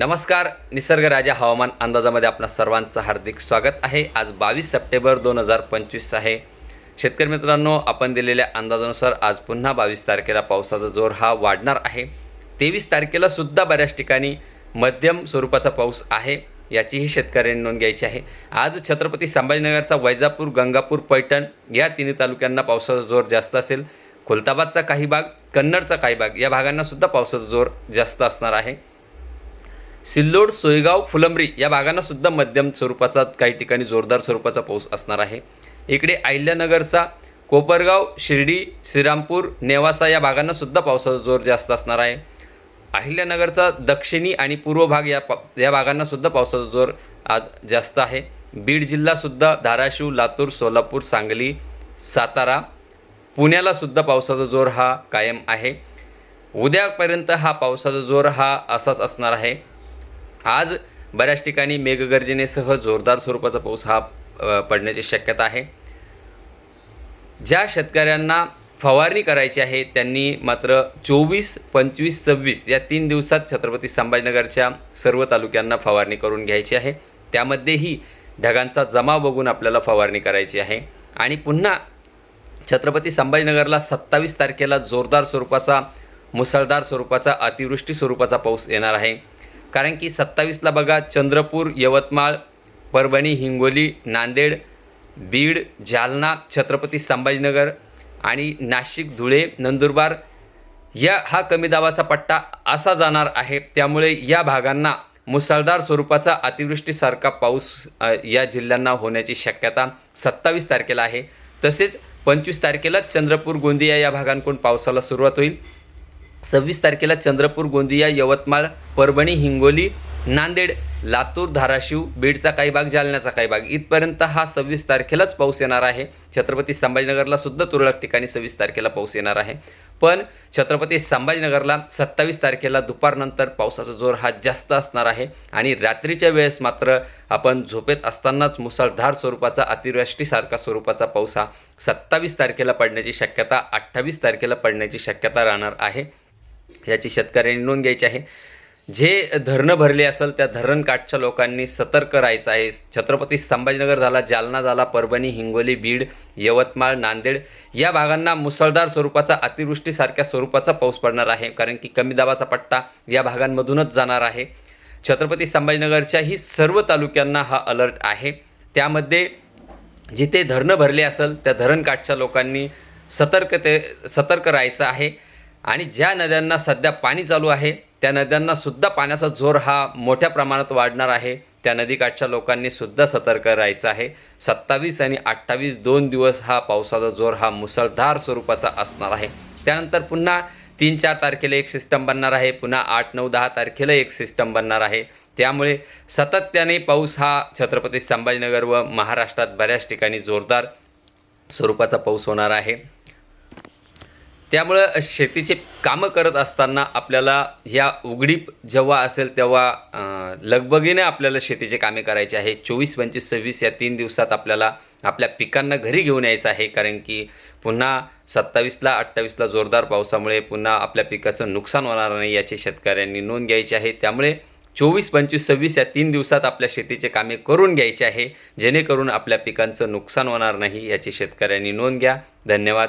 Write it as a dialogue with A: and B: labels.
A: नमस्कार निसर्गराजा हवामान अंदाजामध्ये आपणा सर्वांचं हार्दिक स्वागत आहे. आज बावीस सप्टेंबर दोन हजार पंचवीस आहे. शेतकरी मित्रांनो आपण दिलेल्या अंदाजानुसार आज पुन्हा बावीस तारखेला पावसाचा जोर हा वाढणार आहे. तेवीस तारखेला सुद्धा बऱ्याच ठिकाणी मध्यम स्वरूपाचा पाऊस आहे याचीही शेतकऱ्यांनी नोंद घ्यायची आहे. आज छत्रपती संभाजीनगरचा वैजापूर गंगापूर पैठण या तिन्ही तालुक्यांना पावसाचा जोर जास्त असेल. खुलताबादचा काही भाग कन्नडचा काही भाग या भागांना सुद्धा पावसाचा जोर जास्त असणार आहे. सिल्लोड सोयगाव फुलंब्री या भागांना सुद्धा मध्यम स्वरूपाचा काही ठिकाणी जोरदार स्वरूपाचा पाऊस असणार आहे. इकडे अहिल्यानगरचा कोपरगाव शिर्डी श्रीरामपूर नेवासा या भागांना सुद्धा पावसाचा जोर जास्त असणार आहे. अहिल्यानगरचा दक्षिणी आणि पूर्व भाग या पा या भागांना सुद्धा पावसाचा जोर आज जास्त आहे. बीड जिल्हासुद्धा धाराशिव लातूर सोलापूर सांगली सातारा पुण्याला सुद्धा पावसाचा जोर हा कायम आहे. उद्यापर्यंत हा पावसाचा जोर हा असाच असणार आहे. आज बऱ्याच ठिकाणी मेघगर्जनेसह जोरदार स्वरूपाचा पाऊस हा पडण्याची शक्यता आहे. ज्या शेतकऱ्यांना फवारणी करायची आहे त्यांनी मात्र चोवीस पंचवीस सव्वीस या तीन दिवसात छत्रपती संभाजीनगरच्या सर्व तालुक्यांना फवारणी करून घ्यायची आहे. त्यामध्येही ढगांचा जमाव बघून आपल्याला फवारणी करायची आहे. आणि पुन्हा छत्रपती संभाजीनगरला सत्तावीस तारखेला जोरदार स्वरूपाचा मुसळधार स्वरूपाचा अतिवृष्टी स्वरूपाचा पाऊस येणार आहे. कारण की सत्तावीसला बघा चंद्रपूर यवतमाळ परभणी हिंगोली नांदेड बीड जालना छत्रपती संभाजीनगर आणि नाशिक धुळे नंदुरबार या हा कमी दाबाचा पट्टा असा जाणार आहे. त्यामुळे या भागांना मुसळधार स्वरूपाचा अतिवृष्टीसारखा पाऊस या जिल्ह्यांना होण्याची शक्यता सत्तावीस तारखेला आहे. तसेच पंचवीस तारखेला चंद्रपूर गोंदिया या भागांकडून पावसाला सुरुवात होईल. सव्वीस तारखेला चंद्रपूर गोंदिया यवतमाळ परभणी हिंगोली नांदेड लातूर धाराशिव बीडचा काही भाग जालन्याचा काही भाग. इथपर्यंत हा सव्वीस तारखेलाच पाऊस येणार आहे. छत्रपती संभाजीनगरला सुद्धा तुरळक ठिकाणी सव्वीस तारखेला पाऊस येणार आहे. पण छत्रपती संभाजीनगरला सत्तावीस तारखेला दुपारनंतर पावसाचा जोर हा जास्त असणार आहे. आणि रात्रीच्या वेळेस मात्र आपण झोपेत असतानाच मुसळधार स्वरूपाचा अतिवृष्टीसारखा स्वरूपाचा पाऊस हा सत्तावीस तारखेला पडण्याची शक्यता अठ्ठावीस तारखेला पडण्याची शक्यता राहणार आहे. याची शेतकऱ्यांनी नोंद घ्यायची आहे. जे धरणं भरले असेल त्या धरणकाठच्या लोकांनी सतर्क राहायचं आहे. छत्रपती संभाजीनगर झाला जालना झाला परभणी हिंगोली बीड यवतमाळ नांदेड या भागांना मुसळधार स्वरूपाचा अतिवृष्टीसारख्या स्वरूपाचा पाऊस पडणार आहे. कारण की कमी दाबाचा पट्टा या भागांमधूनच जाणार आहे. छत्रपती संभाजीनगरच्या ही सर्व तालुक्यांना हा अलर्ट आहे. त्यामध्ये जिथे धरणं भरले असेल त्या धरणकाठच्या लोकांनी सतर्कते सतर्क राहायचं आहे. आणि ज्या नद्यांना सध्या पाणी चालू आहे त्या नद्यांनासुद्धा पाण्याचा जोर हा मोठ्या प्रमाणात वाढणार आहे. त्या नदीकाठच्या लोकांनी सुद्धा सतर्क राहायचं आहे. सत्तावीस आणि अठ्ठावीस दोन दिवस हा पावसाचा जोर हा मुसळधार स्वरूपाचा असणार आहे. त्यानंतर पुन्हा तीन चार तारखेला एक सिस्टम बनणार आहे. पुन्हा आठ नऊ दहा तारखेला एक सिस्टम बनणार आहे. त्यामुळे सातत्याने पाऊस हा छत्रपती संभाजीनगर व महाराष्ट्रात बऱ्याच ठिकाणी जोरदार स्वरूपाचा पाऊस होणार आहे. त्यामुळं शेतीचे कामं करत असताना आपल्याला ह्या उघडीप जेव्हा असेल तेव्हा लगबगीने आपल्याला शेतीचे कामे करायचे आहे. चोवीस पंचवीस सव्वीस या तीन दिवसात आपल्याला आपल्या पिकांना घरी घेऊन यायचं आहे. कारण की पुन्हा सत्तावीसला अठ्ठावीसला जोरदार पावसामुळे पुन्हा आपल्या पिकाचं नुकसान होणार नाही याची शेतकऱ्यांनी नोंद घ्यायची आहे. त्यामुळे चोवीस पंचवीस सव्वीस या तीन दिवसात आपल्या शेतीचे कामे करून घ्यायचे आहे. जेणेकरून आपल्या पिकांचं नुकसान होणार नाही याची शेतकऱ्यांनी नोंद घ्या. धन्यवाद.